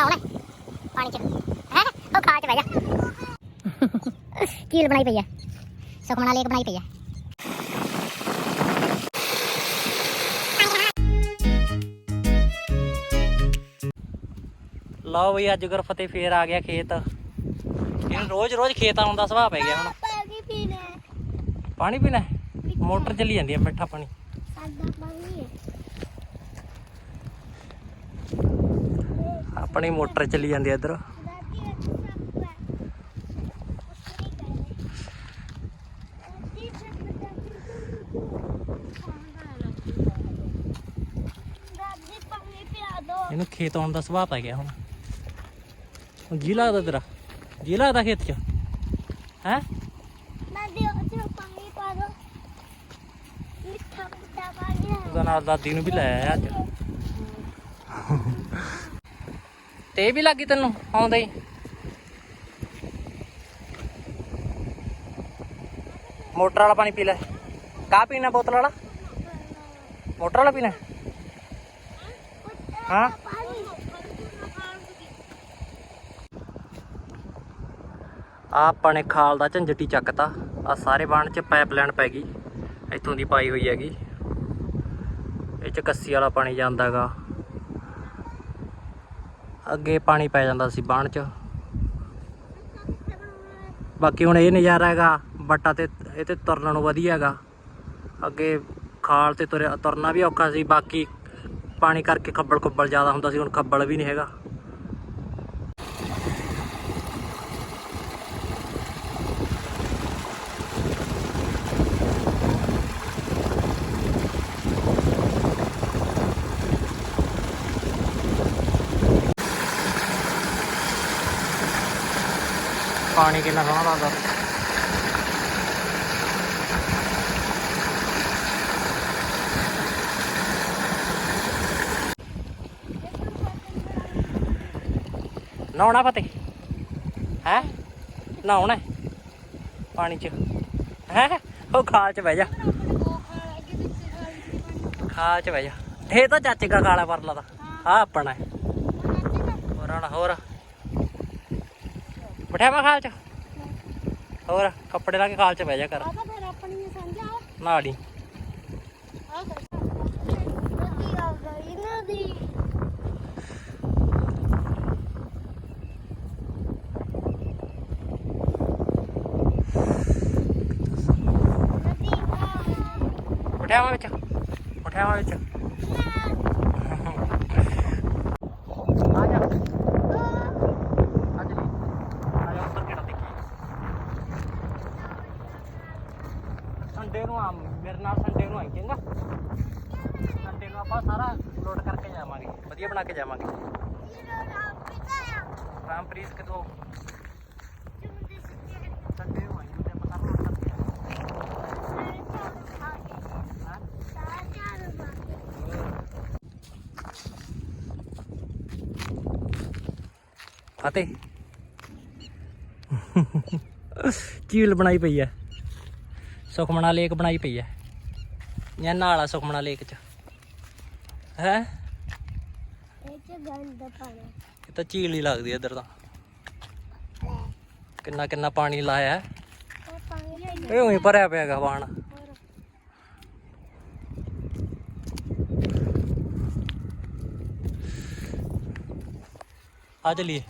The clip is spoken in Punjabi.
ਨਹਾਉਣਾ ਹੈ? ਪਾਣੀ ਚ। ਹੈ? ਉਹ ਖਾਲ ਚ ਬਹਿ ਜਾ। ਕੀਲ ਬਣਾਈ ਪਈ ਹੈ ਸੁਖਮਣਾ ਲੇਕ ਬਣਾਈ ਪਈ ਹੈ ਲਓ ਬਈ ਅੱਜ ਗੁਰਫਤਿਹ ਫੇਰ ਆ ਗਿਆ ਖੇਤ। ਇਹਨੂੰ ਰੋਜ਼ ਰੋਜ਼ ਖੇਤ ਆਉਣ ਦਾ ਸੁਭਾਅ ਪੈ ਗਿਆ ਹੁਣ। ਪਾਣੀ ਪੀਣਾ ਪਾਣੀ ਪੀਣਾ ਹੈ? ਮੋਟਰ ਚੱਲੀ ਜਾਂਦੀ ਹੈ ਮਿੱਠਾ ਪਾਣੀ। ਸਾਡਾ ਪਾਣੀ ਆਪਣੀ ਮੋਟਰ ਚੱਲੀ ਜਾਂਦੀ ਇੱਧਰ। ਇਹਨੂੰ ਖੇਤ ਆਉਣ ਦਾ ਸੁਭਾਅ ਪੈ ਗਿਆ ਹੁਣ। ਜੀ ਲੱਗਦਾ ਤੇਰਾ। ਜੀ ਲੱਗਦਾ ਖੇਤ 'ਚ। ਹੈ? ਉਹਦਾ ਨਾਲ ਦਾਦੀ ਨੂੰ ਵੀ ਲੈ ਆਇਆ ਅੱਜ। ਤੇ ਇਹ ਵੀ ਲੱਗੀ ਤੈਨੂੰ, ਆਉਂਦਾ ਹੀ। ਮੋਟਰ ਵਾਲਾ ਪਾਣੀ ਪੀ ਲੈ। ਕਾ ਪੀਣਾ ਬੋਤਲ ਵਾਲਾ? ਮੋਟਰ ਵਾਲਾ ਪੀਣਾ? ਹਾਂ? ਆ ਆਪਾਂ ਨੇ ਖਾਲ ਦਾ ਝੰਜਟੀ ਚੱਕਤਾ। ਆ ਸਾਰੇ ਬਾਣ ਚ ਪਾਈਪਲਾਈਨ ਪੈ ਗਈ। ਇੱਥੋਂ ਦੀ ਪਾਈ ਹੋਈ ਹੈਗੀ। ਇਹ ਚ ਕੱਸੀ ਵਾਲਾ ਪਾਣੀ ਜਾਂਦਾਗਾ ਅੱਗੇ ਪਾਣੀ ਪੈ ਜਾਂਦਾ ਸੀ ਬਾਣ ਚ। ਬਾਕੀ ਹੁਣ ਇਹ ਨਜ਼ਾਰਾ ਹੈਗਾ ਬੱਟਾ ਤੇ ਇਹ ਤੇ ਤੁਰਨ ਨੂੰ ਵਧੀਆ ਹੈਗਾ। ਅੱਗੇ ਖਾਲ ਤੇ ਤੁਰਿਆ, ਤੁਰਨਾ ਵੀ ਔਖਾ ਸੀ, ਬਾਕੀ ਪਾਣੀ ਕਰਕੇ ਖੱਬਲ ਖੁੱਬਲ ਜ਼ਿਆਦਾ ਹੁੰਦਾ ਸੀ, ਹੁਣ ਖੱਬਲ ਵੀ ਨਹੀਂ ਹੈਗਾ। ਪਾਣੀ ਕਿੰਨਾ ਸੋਹਣਾ ਲੱਗਦਾ। ਨਹਾਉਣਾ ਫਤਿਹ? ਹੈ? ਨਹਾਉਣਾ? ਪਾਣੀ ਚ। ਹੈ? ਉਹ ਖਾਲ ਚ ਬਹਿ ਜਾ। ਖਾਲ ਚ ਬਹਿ ਜਾ। ਇਹ ਤਾਂ ਚਾਚੇ ਦਾ ਕਾਲਾ ਪਰਲਾ ਦਾ ਆ ਆਪਣਾ ਹੈ। ਹੋਰ ਹੋਰ। ਬਿਠਾ ਮੈਂ ਖਾਲ ਚ। ਹੋਰ ਕੱਪੜੇ ਲਾ ਕੇ ਖਾਲ ਚ ਬਹਿ ਜਾ ਕਰ। ਤਾਂ ਫਿਰ ਆਪਣੀ ਸਮਝਾ ਨਾੜੀ ਆ ਆ ਗਈ ਨਦੀ ਆ ਵਿੱਚ। ਬਿਠਾ ਮੈਂ ਵਿੱਚ ਆ ਜਾ ਅੱਜ ਆ ਜਾ ਉੱਤਰ ਕਿਹੜਾ ਦੇਖੀ ਸੰਡੇ ਨੂੰ ਆ ਮੇਰੇ ਨਾਲ ਸੰਡੇ ਨੂੰ ਆਈ, ਚੰਗਾ? ਸੰਡੇ ਨੂੰ ਆਪਾਂ ਸਾਰਾ ਲੋਡ ਕਰਕੇ ਜਾਵਾਂਗੇ। ਵਧੀਆ ਬਣਾ ਕੇ ਜਾਵਾਂਗੇ। ਰਾਮਪ੍ਰੀਤ ਕਿਦੋਂ ਸੰਡੇ ਨੂੰ ਆਈ ਤੇ ਆਪਾਂ ਸਾਰਾ ਲੋਡ ਕਰਕੇ ਫਤਿਹ। ਝੀਲ ਬਣਾਈ ਪਈ ਐ ਸੁਖਮਣਾ ਲੇਕ ਬਣਾਈ ਪਈ ਐ। ਜਾਂ ਨਾਲਾ ਸੁਖਮਣਾ ਲੇਕ ਚ। ਹੈ? ਇਹ ਚ ਗੰਦ ਪਾਣੀ ਇਹ ਤਾਂ ਝੀਲ ਹੀ ਲੱਗਦੀ ਐ ਇੱਧਰ ਤਾਂ। ਕਿੰਨਾ ਕਿੰਨਾ ਪਾਣੀ ਲਾਇਆ। ਇਹ ਉਹੀ ਭਰਿਆ ਪਿਆ ਗਾ ਬਾਣ ਆ ਚਲੀਏ।